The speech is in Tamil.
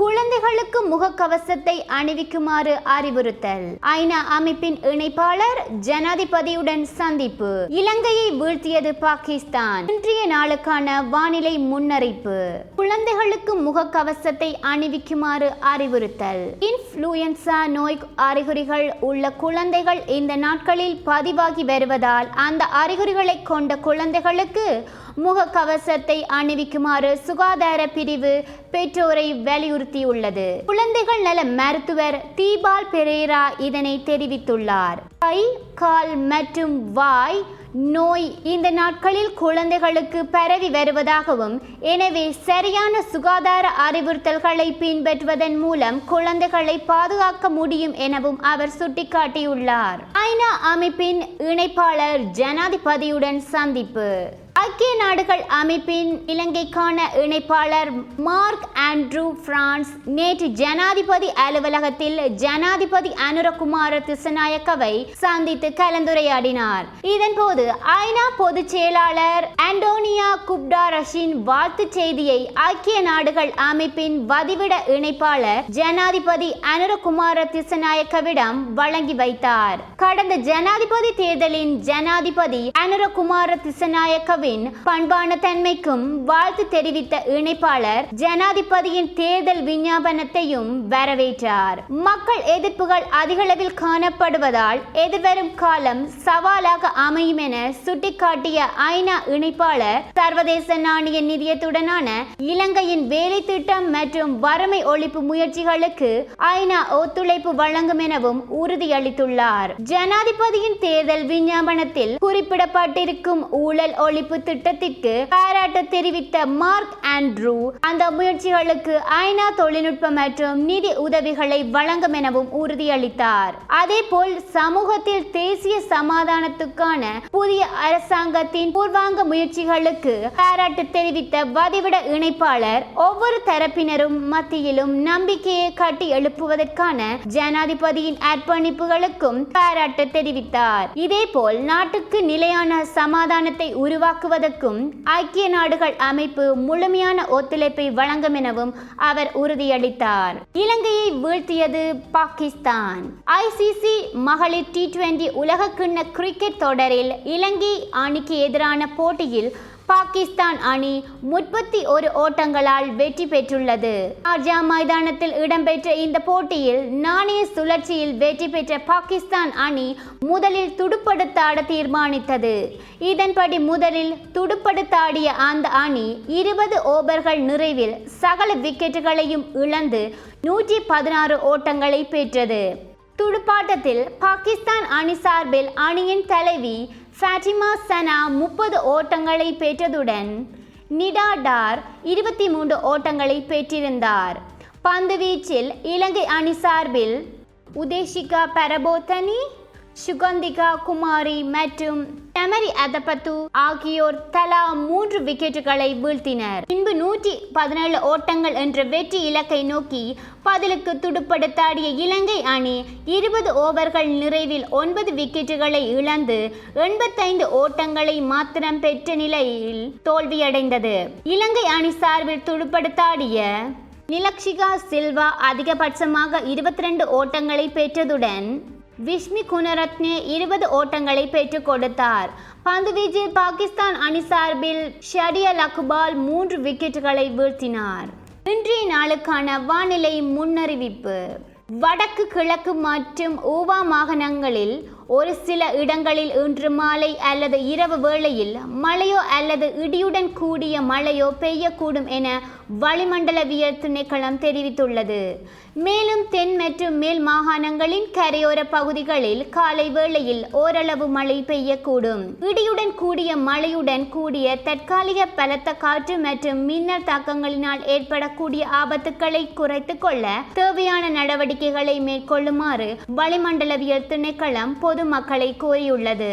குழந்தைகளுக்கு முகக்கவசத்தை அணிவிக்குமாறு அறிவுறுத்தல். ஐநா அமைப்பின் இணைப்பாளர் ஜனாதிபதியுடன் சந்திப்பு. இலங்கையை வீழ்த்தியது பாகிஸ்தான். இன்றைய நாளுக்கான வானிலை முன்னறிப்பு. குழந்தைகளுக்கு முகக்கவசத்தை அணிவிக்குமாறு அறிவுறுத்தல். இன்ஃப்ளூயன்சா நோய் அறிகுறிகள் உள்ள குழந்தைகள் இந்த நாட்களில் பதிவாகி வருவதால் அந்த அறிகுறிகளை கொண்ட குழந்தைகளுக்கு முகக்கவசத்தை அணிவிக்குமாறு சுகாதார பிரிவு பெற்றோரை வலியுறுத்தியுள்ளது. குழந்தைகள் நல மருத்துவர் தீபால் பெரேரா இதனை தெரிவித்துள்ளார். கை கால் மற்றும் வாய் நோய் இந்த நாட்களில் குழந்தைகளுக்கு பரவி வருவதாகவும் எனவே சரியான சுகாதார அறிவுறுத்தல்களை பின்பற்றுவதன் மூலம் குழந்தைகளை பாதுகாக்க முடியும் எனவும் அவர் சுட்டிக்காட்டியுள்ளார். ஐநா அமைப்பின் இணைப்பாளர் ஜனாதிபதியுடன் சந்திப்பு. ஐக்கிய நாடுகள் அமைப்பின் இலங்கைக்கான இணைப்பாளர் மார்க் ஆண்ட்ரூ பிரான்ஸ் நேற்று ஜனாதிபதி அலுவலகத்தில் ஜனாதிபதி அனுரகுமார திசநாயக்கவை சந்தித்து கலந்துரையாடினார். இதன்போது ஐநா பொதுச் செயலாளர் குப்டா குப்டாரஷின் வாழ்த்து செய்தியை ஐக்கிய நாடுகள் அமைப்பின் வதிவிட இணைப்பாளர் ஜனாதிபதி அனுரகுமார திசநாயக்கவிடம் வழங்கி வைத்தார். கடந்த ஜனாதிபதி தேர்தலின் ஜனாதிபதி அனுரகுமார திசநாயக்கவின் பண்பான தன்மைக்கும் வாழ்த்து தெரிவித்த இணைப்பாளர் ஜனாதிபதியின் தேர்தல் விஞ்ஞாபனத்தையும் வரவேற்றார். மக்கள் எதிர்ப்புகள் அதிகளவில் காணப்படுவதால் எதிர்வரும் காலம் சவாலாக அமையும் என சுட்டிக்காட்டிய ஐநா இணைப்பாளர் சர்வதேச நாணய நிதியத்துடனான இலங்கையின் வேலை திட்டம் மற்றும் வறுமை ஒழிப்பு முயற்சிகளுக்கு ஐநா ஒத்துழைப்பு வழங்கும் எனவும் உறுதியளித்துள்ளார். ஜனாதிபதியின் தேர்தல் விஞ்ஞாபனத்தில் குறிப்பிடப்பட்டிருக்கும் ஊழல் ஒழிப்பு திட்டத்திற்கு பாராட்டு தெரிவித்த மார்க் ஆண்ட்ரூ அந்த முயற்சிகளுக்கு ஐநா தொழில்நுட்ப மற்றும் நிதி உதவிகளை வழங்கும் எனவும் உறுதியளித்தார். அதேபோல் சமூகத்தில் தேசிய சமாதானத்துக்கான புதிய அரசாங்கத்தின் பூர்வாங்க முயற்சிகளுக்கு பாராட்டு தெரிவித்த வதிவிட இணைப்பாளர் ஒவ்வொரு தரப்பினரும் மத்தியிலும் நம்பிக்கையை கட்டி எழுப்புவதற்கான ஜனாதிபதியின் அர்ப்பணிப்புகளுக்கும் பாராட்டு தெரிவித்தார். இதேபோல் நாட்டுக்கு நிலையான சமாதானத்தை உருவாக்குவதற்கும் ஐக்கிய நாடுகள் அமைப்பு முழுமையான ஒத்துழைப்பை வழங்கும் எனவும் அவர் உறுதியளித்தார். இலங்கையை வீழ்த்தியது பாகிஸ்தான். ஐசிசி மகளிர் டி டுவெண்டி உலகக்கிண்ண கிரிக்கெட் தொடரில் இலங்கை அணிக்கு எதிரான போட்டியில் பாகிஸ்தான் அணி முப்பத்தி ஒரு ஓட்டங்களால் வெற்றி பெற்றுள்ளது. ஷார்ஜா மைதானத்தில் இடம்பெற்ற இந்த போட்டியில் நாணய சுழற்சியில் வெற்றி பெற்ற பாகிஸ்தான் அணி முதலில் துடுப்படுத்தாட தீர்மானித்தது. இதன்படி முதலில் துடுப்படுத்தாடிய அந்த அணி இருபது ஓவர்கள் நிறைவில் சகல விக்கெட்டுகளையும் இழந்து நூற்றி பதினாறு ஓட்டங்களை பெற்றது. துடுப்பாட்டத்தில் பாகிஸ்தான் அணி சார்பில் அணியின் தலைவி ஃபேட்டிமா சனா முப்பது ஓட்டங்களை பெற்றதுடன் நிடாடார் இருபத்தி மூன்று ஓட்டங்களை பெற்றிருந்தார். பந்து வீச்சில் இலங்கை அணி சார்பில் உதேஷிகா பரபோத்தனி சுகந்திகா குமாரி மற்றும் டமரி அதபத்து ஆகியோர் தலா மூன்று விக்கெட்டுகளை வீழ்த்தினர். பின்பு நூற்றி பதினேழு ஓட்டங்கள் என்ற வெற்றி இலக்கை நோக்கி பதிலுக்கு துடுப்படுத்தாடிய இலங்கை அணி இருபது ஓவர்கள் நிறைவில் ஒன்பது விக்கெட்டுகளை இழந்து எண்பத்தைந்து ஓட்டங்களை மாத்திரம் பெற்ற நிலையில் தோல்வியடைந்தது. இலங்கை அணி சார்பில் துடுப்படுத்தாடிய நிலக்ஷிகா சில்வா அதிகபட்சமாக இருபத்தி ரெண்டு ஓட்டங்களை பெற்றதுடன் விஷ்மி குணரத்னே இருபது ஓட்டங்களை பெற்றுக் கொடுத்தார். பந்து வீச்சில் பாகிஸ்தான் அணி சார்பில் ஷடியல் அக்பால் மூன்று விக்கெட்டுகளை வீழ்த்தினார். இன்றைய நாளுக்கான வானிலை முன்னறிவிப்பு. வடக்கு கிழக்கு மற்றும் ஊவா மாகாணங்களில் ஒரு சில இடங்களில் இன்று மாலை அல்லது இரவு வேளையில் மழையோ அல்லது இடியுடன் கூடிய மழையோ பெய்யக்கூடும் என வளிமண்டலவியல் திணைக்களம் தெரிவித்துள்ளது. மேலும் தென் மற்றும் மேல் மாகாணங்களின் கரையோர பகுதிகளில் காலை வேளையில் ஓரளவு மழை பெய்யக்கூடும். இடியுடன் கூடிய மழையுடன் கூடிய தற்காலிக பலத்த காற்று மற்றும் மின்னல் தாக்கங்களினால் ஏற்படக்கூடிய ஆபத்துக்களை குறைத்து கொள்ள தேவையான நடவடிக்கைகளை மேற்கொள்ளுமாறு வளிமண்டலவியல் திணைக்களம் பொது பொதுமக்களை கோரியுள்ளது.